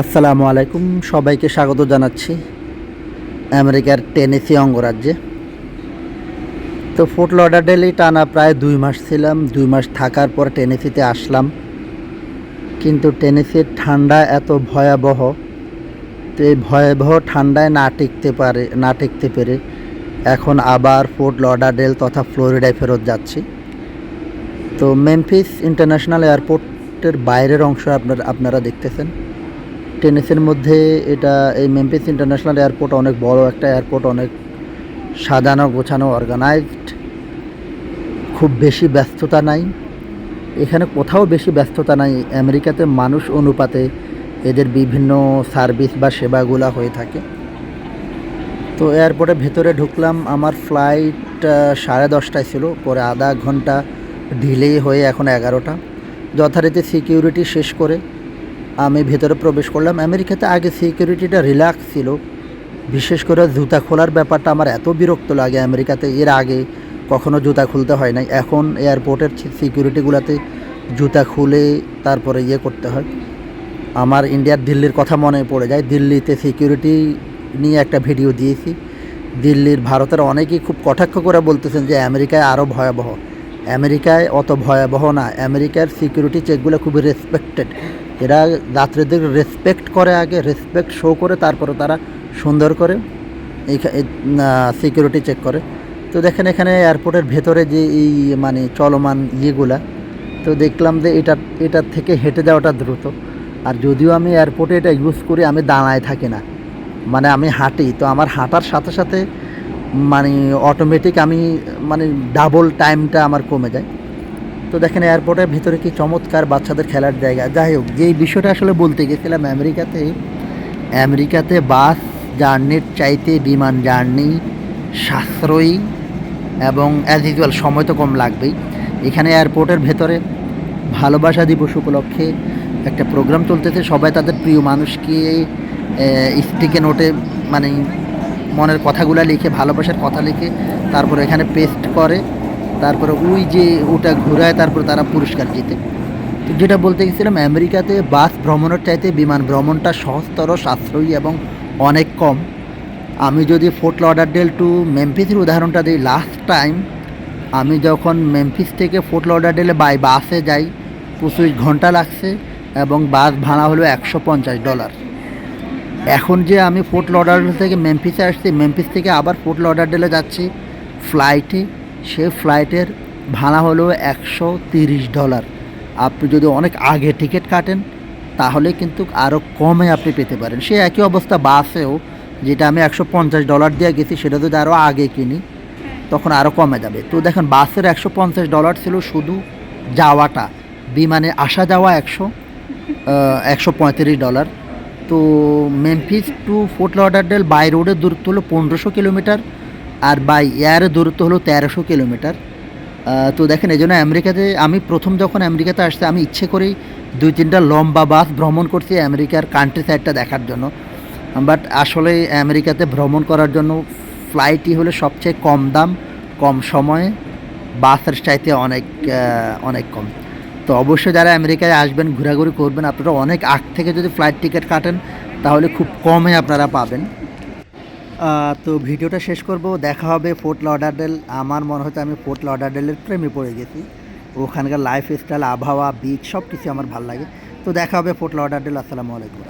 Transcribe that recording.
আসসালামু আলাইকুম। সবাইকে স্বাগত জানাচ্ছি আমেরিকার টেনেসি অঙ্গরাজ্যে। তো ফোর্ট লডারডেলেই টানা প্রায় দুই মাস ছিলাম। দুই মাস থাকার পর টেনেসিতে আসলাম। কিন্তু টেনেসির ঠান্ডা এত ভয়াবহ, তো এই ভয়াবহ ঠান্ডায় না টিকতে পারে, না টিকতে পেরে এখন আবার ফোর্ট লডারডেল তথা ফ্লোরিডায় ফেরত যাচ্ছি। তো মেমফিস ইন্টারন্যাশনাল এয়ারপোর্টের বাইরের অংশ আপনারা আপনারা দেখতেছেন। টেনিসের মধ্যে এটা এই মেমফিস ইন্টারন্যাশনাল এয়ারপোর্ট অনেক বড় একটা এয়ারপোর্ট, অনেক সাজানো গোছানো অর্গানাইজড খুব বেশি ব্যস্ততা নাই। এখানে কোথাও বেশি ব্যস্ততা নাই। আমেরিকাতে মানুষ অনুপাতে এদের বিভিন্ন সার্ভিস বা সেবাগুলা হয়ে থাকে। তো এয়ারপোর্টের ভেতরে ঢুকলাম। আমার ফ্লাইট সাড়ে দশটায় ছিল। পরে আধা ঘণ্টা ডিলে হয়ে এখন এগারোটা। যথারীতি সিকিউরিটি শেষ করে আমি ভেতরে প্রবেশ করলাম। আমেরিকাতে আগে সিকিউরিটিটা রিল্যাক্স ছিল। বিশেষ করে জুতা খোলার ব্যাপারটা আমার এত বিরক্ত লাগে আমেরিকাতে। এর আগে কখনো জুতা খুলতে হয় নাই। এখন এয়ারপোর্টের সিকিউরিটিগুলোতে জুতা খুলে তারপরে ইয়ে করতে হয়। আমার ইন্ডিয়ার দিল্লির কথা মনে পড়ে যায়। দিল্লিতে সিকিউরিটি নিয়ে একটা ভিডিও দিয়েছি। দিল্লির ভারতের অনেকেই খুব কটাক্ষ করে বলতেছেন যে, আমেরিকায় আরও ভয়াবহ। আমেরিকায় অত ভয়াবহ না। আমেরিকার সিকিউরিটি চেকগুলো খুবই রেসপেক্টেড এরা যাত্রীদের রেসপেক্ট করে আগে রেসপেক্ট শো করে, তারপরে তারা সুন্দর করে সিকিউরিটি চেক করে। তো দেখেন এখানে এয়ারপোর্টের ভেতরে যে এই মানে চলমান ইয়েগুলা, তো দেখলাম যে এটা এটার থেকে হেঁটে যাওয়াটা দ্রুত। আর যদিও আমি এয়ারপোর্টে এটা ইউজ করি, আমি দাঁড়ায় থাকি না। মানে আমি হাঁটি, তো আমার হাঁটার সাথে সাথে মানে অটোমেটিক আমি মানে ডাবল টাইমটা আমার কমে যায়। তো দেখেন এয়ারপোর্টের ভিতরে কি চমৎকার বাচ্চাদের খেলার জায়গা। যাই হোক, যেই বিষয়টা আসলে বলতে গেছিলাম, আমেরিকাতে আমেরিকাতে বাস জার্নির চাইতে বিমান জার্নি সাশ্রয়ী এবং অ্যাজ ইউজুয়াল সময় তো কম লাগবেই। এখানে এয়ারপোর্টের ভেতরে ভালোবাসা দিবস উপলক্ষে একটা প্রোগ্রাম চলতেছে। সবাই তাদের প্রিয় মানুষকে স্টিকে নোটে মানে মনের কথাগুলো লিখে, ভালোবাসার কথা লিখে, তারপরে এখানে পেস্ট করে। তারপরে ওই যে ওটা ঘুরায়, তারপর তারা পুরস্কার জিতে। তো যেটা বলতে গেছিলাম, আমেরিকাতে বাস ভ্রমণের চাইতে বিমান ভ্রমণটা সহজতর, সাশ্রয়ী এবং অনেক কম। আমি যদি ফোর্ট লডারডেল টু মেমফিসের উদাহরণটা দিই লাস্ট টাইম আমি যখন মেমফিস থেকে ফোর্ট লডারডেলে বাই বাসে যাই, পঁচিশ ঘণ্টা লাগছে এবং বাস ভাড়া হলো একশো পঞ্চাশ ডলার এখন যে আমি ফোর্ট লডারডেল থেকে মেমফিসে আসছি, মেমফিস থেকে আবার ফোর্ট লডারডেলে যাচ্ছি ফ্লাইটে সে ফ্লাইটের ভাড়া হলো একশো তিরিশ ডলার। আপনি যদি অনেক আগে টিকিট কাটেন, তাহলে কিন্তু আরও কমে আপনি পেতে পারেন। সে একই অবস্থা বাসেও, যেটা আমি একশো পঞ্চাশ ডলার দিয়ে গেছি, সেটা যদি আরও আগে কিনি, তখন আরও কমে যাবে। তো দেখেন, বাসের একশো পঞ্চাশ ডলার ছিল শুধু যাওয়াটা। বিমানে আসা যাওয়া একশো একশো পঁয়ত্রিশ ডলার। তো Memphis to Fort Lauderdale by রোডের দূরত্ব হলো পনেরোশো কিলোমিটার। আর বাই এয়ারের দূরত্ব হলো তেরোশো কিলোমিটার। তো দেখেন, এই জন্য আমেরিকাতে আমি প্রথম যখন আমেরিকাতে আসছি আমি ইচ্ছে করেই দুই তিনটা লম্বা বাস ভ্রমণ করছি আমেরিকার কান্ট্রি সাইডটা দেখার জন্য। বাট আসলে আমেরিকাতে ভ্রমণ করার জন্য ফ্লাইটই হলো সবচেয়ে কম দাম, কম সময়ে। বাসের চাইতে অনেক অনেক কম। তো অবশ্যই যারা আমেরিকায় আসবেন, ঘোরাঘুরি করবেন, আপনারা অনেক আগ থেকে যদি ফ্লাইট টিকিট কাটেন, তাহলে খুব কমে আপনারা পাবেন। তো ভিডিওটা শেষ করব। দেখা হবে ফোর্ট লডারডেল আমার মনে হচ্ছে আমি ফোর্ট লডারডেলের প্রেমে পড়ে গেছি। ওখানকার লাইফ স্টাইল আবহাওয়া বিচ সব কিছু আমার ভালো লাগে। তো দেখা হবে ফোর্ট লডারডেল আসসালামু আলাইকুম।